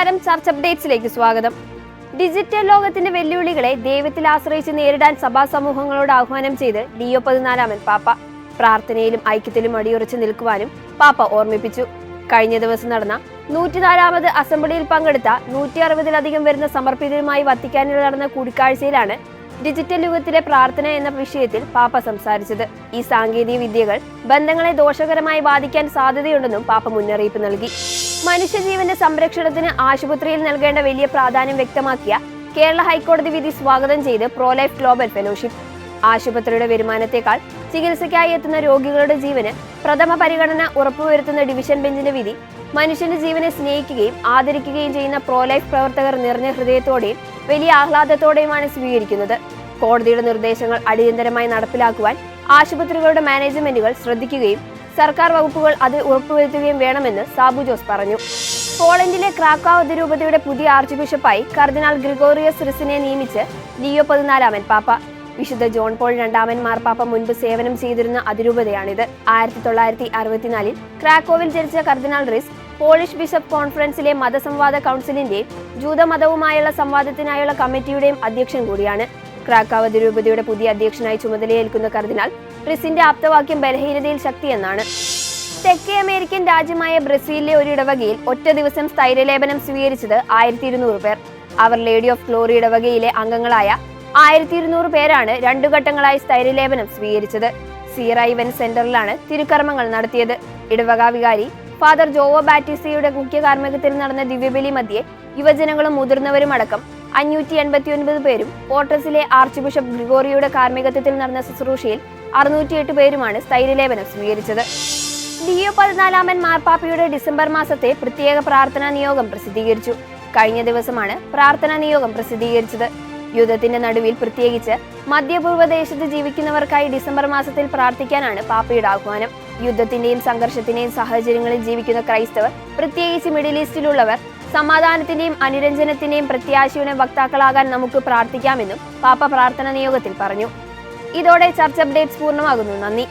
Church അപ്ഡേറ്റ്സിലേക്ക് സ്വാഗതം. Digital ലോകത്തിന്റെ വെല്ലുവിളികളെ ദൈവത്തിൽ ആശ്രയിച്ച് നേരിടാൻ സഭാ സമൂഹങ്ങളോട് ആഹ്വാനം ചെയ്ത് ലിയോ പതിനാലാമൻ പാപ്പ. പ്രാർത്ഥനയിലും ഐക്യത്തിലും അടിയുറച്ചു നിൽക്കുവാനും പാപ്പ ഓർമ്മിപ്പിച്ചു. കഴിഞ്ഞ ദിവസം നടന്ന നൂറ്റിനാലാമത് അസംബ്ലിയിൽ പങ്കെടുത്ത നൂറ്റി അറുപതിലധികം വരുന്ന സമർപ്പിതരുമായി വത്തിക്കാനിൽ നടന്ന കൂടിക്കാഴ്ചയിലാണ് ഡിജിറ്റൽ യുഗത്തിലെ പ്രാർത്ഥന എന്ന വിഷയത്തിൽ പാപ്പ സംസാരിച്ചത്. ഈ സാങ്കേതിക വിദ്യകൾ ബന്ധങ്ങളെ ദോഷകരമായി ബാധിക്കാൻ സാധ്യതയുണ്ടെന്നും പാപ്പ മുന്നറിയിപ്പ് നൽകി. മനുഷ്യജീവന്റെ സംരക്ഷണത്തിന് ആശുപത്രിയിൽ നൽകേണ്ട വലിയ പ്രാധാന്യം വ്യക്തമാക്കിയ കേരള ഹൈക്കോടതി വിധി സ്വാഗതം ചെയ്ത് പ്രോലൈഫ് ഗ്ലോബൽ ഫെലോഷിപ്പ്. ആശുപത്രിയുടെ വരുമാനത്തെക്കാൾ ചികിത്സയ്ക്കായി എത്തുന്ന രോഗികളുടെ ജീവന് പ്രഥമ പരിഗണന ഉറപ്പുവരുത്തുന്ന ഡിവിഷൻ ബെഞ്ചിന്റെ വിധി മനുഷ്യന്റെ ജീവനെ സ്നേഹിക്കുകയും ആദരിക്കുകയും ചെയ്യുന്ന പ്രോലൈഫ് പ്രവർത്തകർ നിറഞ്ഞ ഹൃദയത്തോടെയും വലിയ ആഹ്ലാദത്തോടെയുമാണ് സ്വീകരിക്കുന്നത്. കോടതിയുടെ നിർദ്ദേശങ്ങൾ അടിയന്തരമായി നടപ്പിലാക്കുവാൻ ആശുപത്രികളുടെ മാനേജ്മെന്റുകൾ ശ്രദ്ധിക്കുകയും സർക്കാർ വകുപ്പുകൾ അത് ഉറപ്പുവരുത്തുകയും വേണമെന്ന് സാബു ജോസ് പറഞ്ഞു. പോളണ്ടിലെ ക്രാക്കാവ് അതിരൂപതയുടെ പുതിയ ആർച്ച് ബിഷപ്പായി കർദിനാൾ ഗ്രിഗോറിയസ് റിസിനെ നിയമിച്ച് ലിയോ പതിനാലാമൻ പാപ്പ. വിശുദ്ധ ജോൺ പോൾ രണ്ടാമൻ മാർപ്പാപ്പ മുൻപ് സേവനം ചെയ്തിരുന്ന അതിരൂപതയാണിത്. ആയിരത്തി തൊള്ളായിരത്തി അറുപത്തിനാലിൽ ക്രാക്കോവിൽ ജനിച്ച കർദിനാൾ റിസ് പോളിഷ് ബിഷപ്പ് കോൺഫറൻസിലെ മതസംവാദ കൗൺസിലിന്റെയും ജൂതമതവുമായുള്ള സംവാദത്തിനായുള്ള കമ്മിറ്റിയുടെയും അധ്യക്ഷൻ കൂടിയാണ്. ക്രാക്കാവ് ദുരൂപതിയുടെ പുതിയ അധ്യക്ഷനായി ചുമതലയേൽക്കുന്ന കർദിനാൾ റിസിന്റെ ആപ്തവാക്യം ബലഹീനതയിൽ ശക്തിയെന്നാണ്. തെക്കേ അമേരിക്കൻ രാജ്യമായ ബ്രസീലിലെ ഒരു ഇടവകയിൽ ഒറ്റ ദിവസം സ്ഥൈര്യലേപനം സ്വീകരിച്ചത് ആയിരത്തി ഇരുന്നൂറ് പേർ. അവർ ലേഡി ഓഫ് ഗ്ലോറി ഇടവകയിലെ അംഗങ്ങളായ ആയിരത്തി ഇരുന്നൂറ് പേരാണ് രണ്ടു ഘട്ടങ്ങളായി സ്ഥൈര്യലേപനം സ്വീകരിച്ചത്. സീറ ഇവന്റ് സെന്ററിലാണ് തിരുക്കർമ്മങ്ങൾ നടത്തിയത്. ഇടവക വികാരി ഫാദർ ജോവോ ബാറ്റിസയുടെ മുഖ്യ കാർമ്മികത്തിൽ നടന്ന ദിവ്യബലി മധ്യേ യുവജനങ്ങളും മുതിർന്നവരും അടക്കം അഞ്ഞൂറ്റി എൺപത്തി ഒൻപത് പേരും പോർട്ടസിലെ ആർച്ച് ബിഷപ്പ് ഗ്രിഗോറിയുടെ കാർമ്മികത്വത്തിൽ നടന്ന ശുശ്രൂഷയിൽ അറുന്നൂറ്റിയെട്ട് പേരുമാണ് സ്ഥൈര്യലേപനം സ്വീകരിച്ചത്. ഡിഒ പതിനാലാമൻ മാർപ്പാപ്പയുടെ ഡിസംബർ മാസത്തെ പ്രത്യേക പ്രാർത്ഥനാ നിയോഗം പ്രസിദ്ധീകരിച്ചു. കഴിഞ്ഞ ദിവസമാണ് പ്രാർത്ഥനാ നിയോഗം പ്രസിദ്ധീകരിച്ചത്. യുദ്ധത്തിന്റെ നടുവിൽ പ്രത്യേകിച്ച് മധ്യപൂർവ ദേശത്ത് ജീവിക്കുന്നവർക്കായി ഡിസംബർ മാസത്തിൽ പ്രാർത്ഥിക്കാനാണ് പാപ്പയുടെ ആഹ്വാനം. യുദ്ധത്തിന്റെയും സംഘർഷത്തിന്റെയും സാഹചര്യങ്ങളിൽ ജീവിക്കുന്ന ക്രൈസ്തവർ പ്രത്യേകിച്ച് മിഡിൽ ഈസ്റ്റിലുള്ളവർ സമാധാനത്തിന്റെയും അനുരഞ്ജനത്തിന്റെയും പ്രത്യാശയുടെ വക്താക്കളാകാൻ നമുക്ക് പ്രാർത്ഥിക്കാമെന്നും പാപ്പ പ്രാർത്ഥന നിയോഗത്തിൽ പറഞ്ഞു. ഇതോടെ ചർച്ച അപ്ഡേറ്റ്സ് പൂർണമാകുന്നു. നന്ദി.